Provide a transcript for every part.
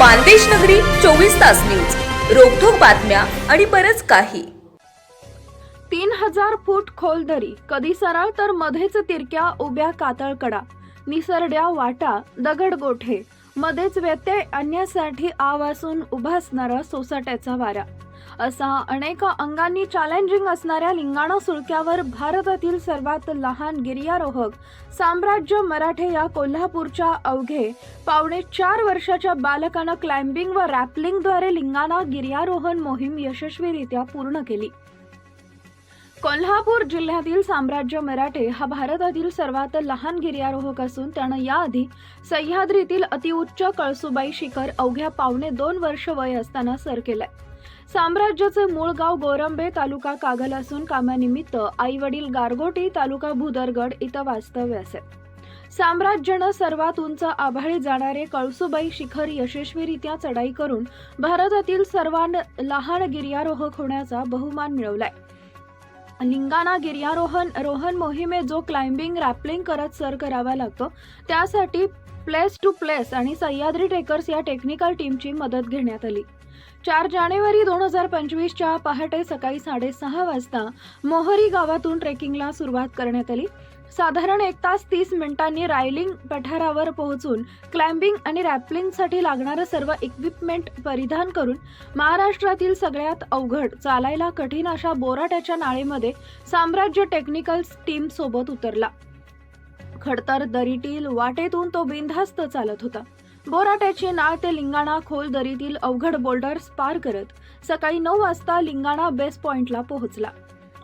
मानदेश नगरी चोवीस तास न्यूज. रोखोक बातम्या आणि बरच काही. तीन हजार फूट खोल दरी कधी सरळ तर मध्येच तिरक्या उभ्या कातळकडा निसरड्या वाटा दगड गोठे मध्येच व्यत्यय आणण्यासाठी आवासून उभा असणारा सोसाट्याचा वारा. असा अनेक अंगांनी चॅलेंजिंग असणाऱ्या लिंगाणा सुळक्यावर भारतातील सर्वात लहान गिर्यारोहक साम्राज्य मराठे या कोल्हापूरच्या अवघे पावणे चार वर्षाच्या बालकानं क्लाइम्बिंग व रॅपलिंगद्वारे लिंगाणा गिर्यारोहण मोहीम यशस्वीरित्या पूर्ण केली. कोल्हापूर जिल्ह्यातील साम्राज्य मराठे हा भारतातील सर्वात लहान गिर्यारोहक असून त्यानं याआधी सह्याद्रीतील अतिउच्च कळसुबाई शिखर अवघ्या पावणे दोन वर्ष वय असताना सर केलंय. साम्राज्याचे मूळ गाव गोरंबे तालुका कागल असून कामानिमित्त आई वडील गारगोटी तालुका भुदरगड इथं वास्तव्य असे. साम्राज्यानं सर्वात उंच आभाळी जाणारे कळसुबाई शिखर यशस्वीरित्या चढाई करून भारतातील सर्वात लहान गिर्यारोहक होण्याचा बहुमान मिळवलाय. लिंगाणा गिर्यारोहण रोहन मोहिमेत जो क्लाइम्बिंग रॅपलिंग करत सर करावा लागतो त्यासाठी प्लेस टू प्लेस आणि सह्याद्री ट्रेकर्स या टेक्निकल टीमची मदत घेण्यात आली. चार जानेवारी दोन हजार पंचवीसच्या पहाटे सकाळी साडेसहा वाजता मोहरी गावातून ट्रेकिंगला सुरुवात करण्यात आली. साधारण एक तास तीस मिनिटांनी रायलिंग पठारावर पोहोचून क्लाइम्बिंग आणि रॅपलिंगसाठी लागणारं सर्व इक्विपमेंट परिधान करून महाराष्ट्रातील सगळ्यात अवघड चालायला कठीण अशा बोराट्याच्या नाळेमध्ये साम्राज्य टेक्निकल्स टीम सोबत उतरला. खडतर दरीतील वाटेतून तो बिनधास्त चालत होता. बोराट्याची नाळ ते लिंगाणा खोल दरीतील अवघड बोल्डर्स पार करत सकाळी नऊ वाजता लिंगाणा बेस पॉइंटला पोहोचला.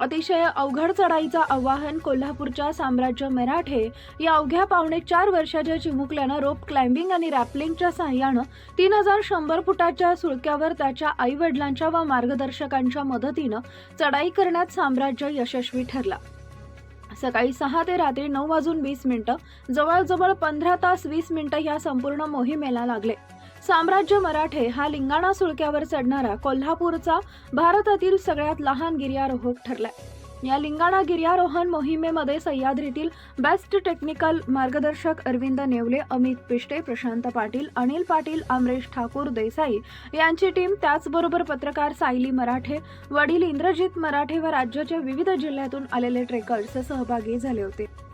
अतिशय अवघड चढाईचं आव्हान कोल्हापूरच्या साम्राज्य मराठे या अवघ्या पावणे चार वर्षाच्या चिमुकल्यानं रोप क्लाइम्बिंग आणि रॅपलिंगच्या सहाय्यानं तीन हजार शंभर फुटाच्या सुळक्यावर त्याच्या आई वडिलांच्या व मार्गदर्शकांच्या मदतीनं चढाई करण्यात साम्राज्य यशस्वी ठरला. सकाळी सहा ते रात्री नऊ वाजून वीस मिनिटं जवळजवळ पंधरा तास वीस मिनिटं या संपूर्ण मोहिमेला लागले. साम्राज्य मराठे हा लिंगाणा सुळक्यावर चढणारा कोल्हापूरचा भारतातील सगळ्यात लहान गिर्यारोहक ठरलाय. या लिंगाणा गिर्यारोहण मोहिमेमध्ये सह्याद्रीतील बेस्ट टेक्निकल मार्गदर्शक अरविंद नेवले अमित पिष्टे प्रशांत पाटील अनिल पाटील अमरेश ठाकूर देसाई यांची टीम त्याचबरोबर पत्रकार सायली मराठे वडील इंद्रजित मराठे व राज्याच्या विविध जिल्ह्यातून आलेले ट्रेकर्स सहभागी झाले होते.